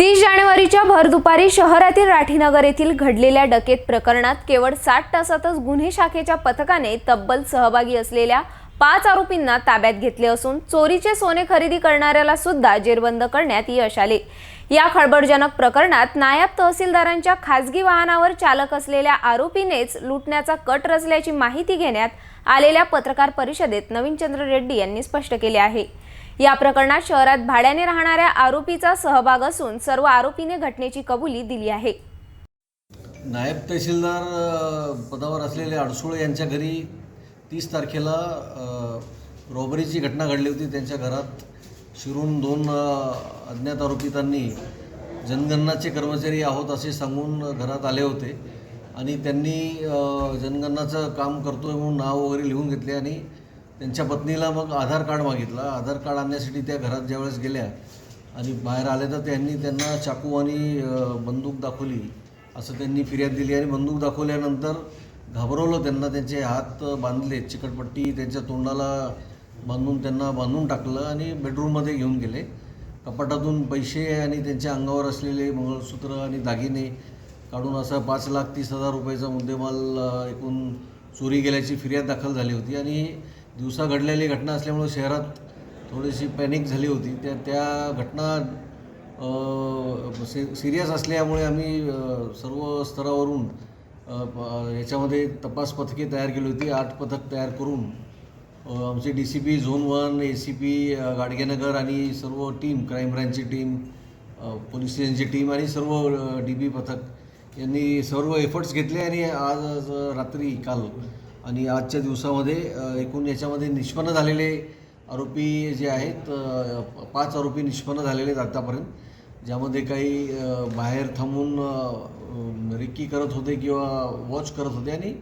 तीस जानेवारीच्या भर दुपारी शहरातील राठीनगर येथील घडलेल्या डकेत प्रकरणात केवळ साठ तासातच गुन्हे शाखेच्या पथकाने तब्बल सहभागी असलेल्या पाच आरोपींना ताब्यात घेतले असून चोरीचे सोने खरेदी करणाऱ्याला सुद्धा जेरबंद करण्यात यश आले. या खळबळजनक प्रकरणात नायब तहसीलदारांच्या खासगी वाहनावर चालक असलेल्या आरोपीनेच लुटण्याचा कट रचल्याची माहिती घेण्यात आलेल्या पत्रकार परिषदेत नवीनचंद्र रेड्डी यांनी स्पष्ट केले आहे. या प्रकरणात शहरात भाड्याने राहणाऱ्या आरोपीचा सहभाग असून सर्व आरोपीने घटनेची कबुली दिली आहे. नायब तहसीलदार पदावर असलेले अडसुळे यांच्या घरी तीस तारखेला रॉबरीची घटना घडली होती. त्यांच्या घरात शिरून दोन अज्ञात अज्ञात आरोपितांनी जनगणनाचे कर्मचारी आहोत असे सांगून घरात आले होते आणि त्यांनी जनगणनाचं काम करतोय म्हणून नाव वगैरे लिहून घेतले आणि त्यांच्या पत्नीला मग आधार कार्ड मागितलं. आधार कार्ड आणण्यासाठी त्या घरात ज्यावेळेस गेल्या आणि बाहेर आले तर त्यांनी त्यांना चाकू आणि बंदूक दाखवली असं त्यांनी फिर्याद दिली आणि बंदूक दाखवल्यानंतर घाबरवलं त्यांना. त्यांचे हात बांधले चिकटपट्टी त्यांच्या तोंडाला बांधून त्यांना बांधून टाकलं आणि बेडरूममध्ये घेऊन गेले. कपाटातून पैसे आणि त्यांच्या अंगावर असलेले मंगळसूत्र आणि दागिने काढून असा पाच लाख तीस हजार रुपयाचा मुद्देमाल एकूण चोरी गेल्याची फिर्याद दाखल झाली होती. आणि दिवसा घडलेली घटना असल्यामुळं शहरात थोडीशी पॅनिक झाली होती. त्या त्या घटना सि सिरियस असल्यामुळे आम्ही सर्व स्तरावरून प- याच्यामध्ये तपास पथके तयार केली होती. आठ पथक तयार करून आमचे D C P zone one A C P Gadgenagar आणि सर्व टीम क्राईम ब्रँचची टीम पोलीस स्टेशनची टीम आणि सर्व डी बी पथक यांनी सर्व एफर्ट्स घेतले आणि आज रात्री काल आणि आजच्या दिवसामध्ये एकूण याच्यामध्ये निष्पन्न झालेले आरोपी जे आहेत पाच आरोपी निष्पन्न झालेले आहेत आत्तापर्यंत ज्यामध्ये काही बाहेर थांबून रिक्की करत होते किंवा वॉच करत होते आणि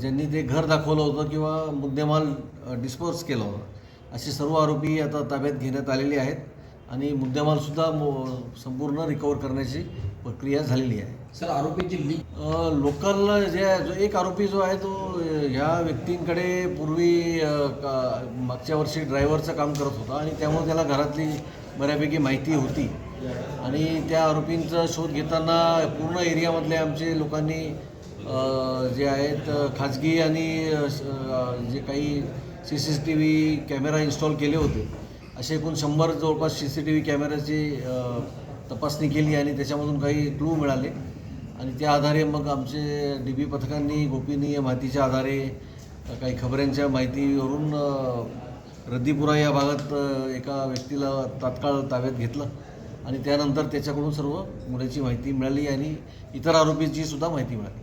ज्यांनी ते घर दाखवलं होतं किंवा मुद्देमाल डिस्पोज केला होता. असे सर्व आरोपी आता ताब्यात घेण्यात आलेले आहेत. आणि मुद्देमालसुद्धा मो- संपूर्ण रिकवर करण्याची प्रक्रिया झालेली आहे. सर आरोपीची लिंक लोकल जे आहे जो एक आरोपी जो आहे तो ह्या व्यक्तींकडे पूर्वी मागच्या वर्षी ड्रायव्हरचं काम करत होता आणि त्यामुळे त्याला घरातली बऱ्यापैकी माहिती होती. आणि त्या आरोपींचा शोध घेताना पूर्ण एरियामधले आमचे लोकांनी जे आहेत खाजगी आणि जे काही C C T V camera install केले होते असे एकूण शंभर जवळपास सी सी टी व्ही कॅमेऱ्याची तपासणी केली आणि त्याच्यामधून काही क्लू मिळाले. आणि त्या आधारे मग आमचे डी बी पथकांनी गोपनीय माहितीच्या आधारे काही खबऱ्यांच्या माहितीवरून रद्दीपुरा या भागात एका व्यक्तीला तात्काळ ताब्यात घेतलं. आणि त्यानंतर त्याच्याकडून सर्व गुन्ह्याची माहिती मिळाली आणि इतर आरोपीची सुद्धा माहिती मिळाली.